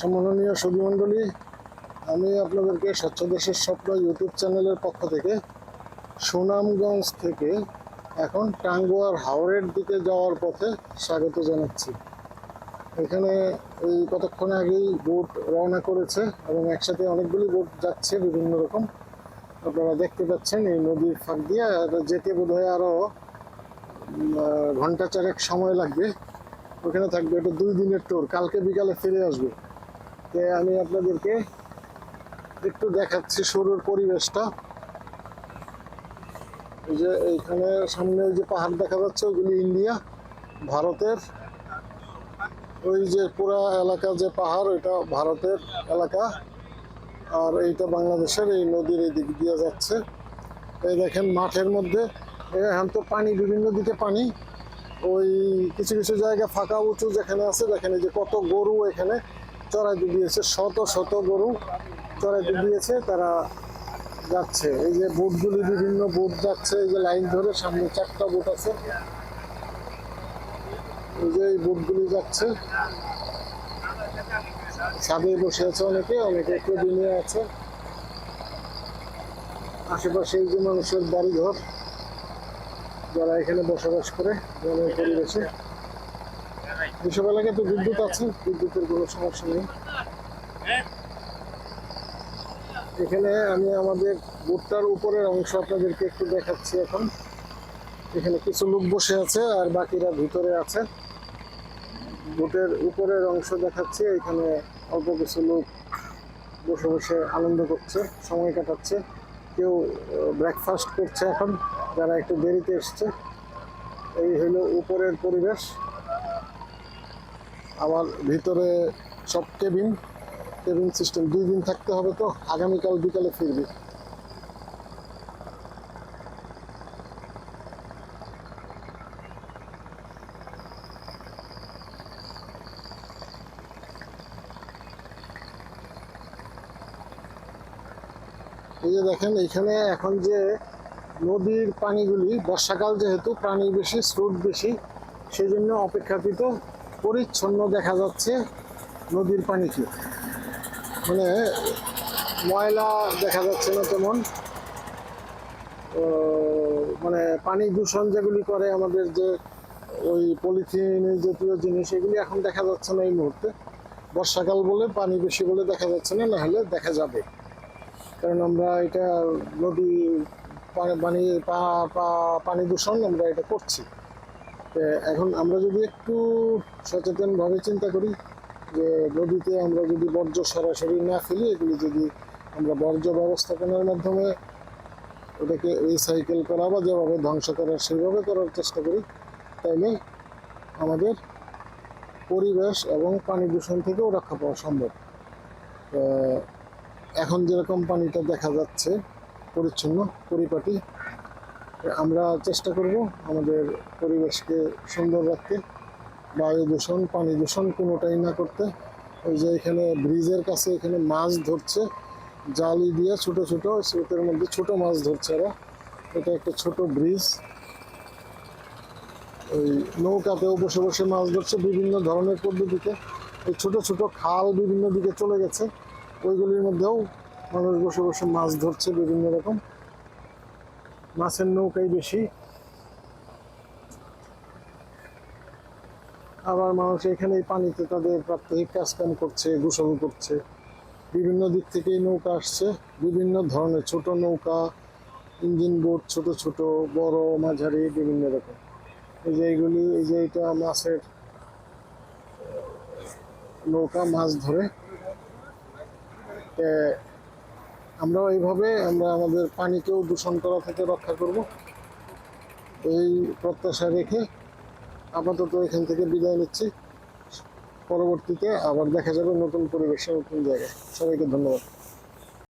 সম্মাননীয় সুধীমণ্ডলী আমি আপনাদেরকে স্বচ্ছ দেশের স্বপ্ন ইউটিউব চ্যানেলের পক্ষ থেকে সুনামগঞ্জ থেকে এখন টাঙ্গুয়ার হাওড়ের দিকে যাওয়ার পথে স্বাগত জানাচ্ছি। এখানে এই কতক্ষণ আগেই বোট রওনা করেছে এবং একসাথে অনেকগুলি বোট যাচ্ছে বিভিন্ন রকম। আপনারা দেখতে পাচ্ছেন এই নদীর ফাঁক দিয়ে যেতে বোধহয় আরও ঘণ্টা চারেক সময় লাগবে। ওখানে থাকবে এটা দুই দিনের ট্যুর কালকে বিকালে ফিরে আসবে। আমি আপনাদেরকে একটু দেখাচ্ছি শুরুর পরিবেশটা। এই যে এইখানে সামনে যে পাহাড় দেখা যাচ্ছে ওইগুলি ইন্ডিয়া, ভারতের। ওই যে পুরা এলাকা যে পাহাড়, ওইটা ভারতের এলাকা। আর এইটা বাংলাদেশের, এই নদীর এই দিক দিয়ে যাচ্ছে। এই দেখেন মাঠের মধ্যে, এখন তো পানি, বিভিন্ন দিকে পানি। ওই কিছু কিছু জায়গা ফাঁকা, উঁচু যেখানে আছে, দেখেন এই যে কত গরু এখানে। চড়াইতে দিয়েছে, শত শত গরু চড়াইতে দিয়েছে, তারা যাচ্ছে। এই যে বোটগুলি, বিভিন্ন বোট যাচ্ছে, এই যে লাইন ধরে সামনে চারটা বোট আছে। এই যে এই বোটগুলি যাচ্ছে। ছাদে বসে আছে অনেকে অনেকে একটু দিনে আছে। আশেপাশে এই যে মানুষের বাড়িঘর, যারা এখানে বসবাস করে, গ্রামের পরিবেশে। এসব এলাকায় তো বিদ্যুৎ আছে, বিদ্যুতের কোনো সমস্যা নেই। এখানে আমি আমাদের বোটটার উপরের অংশ আপনাদেরকে একটু দেখাচ্ছি এখন। এখানে কিছু লোক বসে আছে আর বাকিরা ভিতরে আছে। বোটের উপরের অংশ দেখাচ্ছি, এখানে অল্প কিছু লোক বসে বসে আনন্দ করছে, সময় কাটাচ্ছে। কেউ ব্রেকফাস্ট করছে এখন, যারা একটু দেরিতে এসছে। এই হলো উপরের পরিবেশ। আমার ভিতরে সব কেবিন কেবিন সিস্টেম দুই দিন থাকতে হবে তো, আগামীকাল বিকালে ফিরবি। এই যে দেখেন, এখানে এখন যে নদীর পানিগুলি, বর্ষাকাল যেহেতু প্রাণী বেশি, স্রোত বেশি, সেই জন্য অপেক্ষাকৃত পরিচ্ছন্ন দেখা যাচ্ছে নদীর পানিকে মানে ময়লা দেখা যাচ্ছে না তেমন। মানে পানি দূষণ যেগুলি করে আমাদের যে ওই পলিথিন জাতীয় জিনিস, এগুলি এখন দেখা যাচ্ছে না এই মুহূর্তে। বর্ষাকাল বলে, পানি বেশি বলে দেখা যাচ্ছে না নাহলে দেখা যাবে। কারণ আমরা এটা নদী পানি পানি দূষণ আমরা এটা করছি। এখন আমরা যদি একটু সচেতনভাবে চিন্তা করি যে নদীতে আমরা যদি বর্জ্য সরাসরি না ফেলি, এগুলি যদি আমরা বর্জ্য ব্যবস্থাপনার মাধ্যমে ওটাকে রিসাইকেল করা বা যেভাবে ধ্বংস করার সেইভাবে করার চেষ্টা করি, তাইলে আমাদের পরিবেশ এবং পানি দূষণ থেকেও রক্ষা পাওয়া সম্ভব। এখন যেরকম পানিটা দেখা যাচ্ছে, পরিচ্ছন্ন, পরিপাটি আমরা চেষ্টা করব আমাদের পরিবেশকে সুন্দর রাখতে। বায়ু দূষণ, পানি দূষণ কোনোটাই না করতে। ওই যে এখানে ব্রিজের কাছে এখানে মাছ ধরছে, জালি দিয়ে ছোট ছোট, স্রোতের মধ্যে ছোট মাছ ধরছে এরা। এটা একটা ছোট ব্রিজ। ওই নৌকাতেও বসে বসে মাছ ধরছে বিভিন্ন ধরনের পদ্ধতিতে। এই ছোট ছোট খাল বিভিন্ন দিকে চলে গেছে। ওইগুলির মধ্যেও মানুষ বসে বসে মাছ ধরছে বিভিন্ন রকম। মাছের নৌকাই বেশি। আবার মানুষ এখানে পানিতে তাদের প্রাত্যহিক কাজকাম করছে, গোসল করছে। বিভিন্ন দিক থেকে এই নৌকা আসছে, বিভিন্ন ধরনের ছোট নৌকা, ইঞ্জিন বোট, ছোট ছোট, বড়, মাঝারি, বিভিন্ন রকম। এই যে এইগুলি, এই যে এটা মাছের নৌকা, মাছ ধরে। এ, আমরাও এইভাবে আমরা আমাদের পানিকেও দূষণ করা থেকে রক্ষা করব। এই প্রত্যাশা রেখে আপাতত এখান থেকে বিদায় নিচ্ছি। পরবর্তীতে আবার দেখা যাবে নতুন পরিবেশে নতুন জায়গায়। সবাইকে ধন্যবাদ।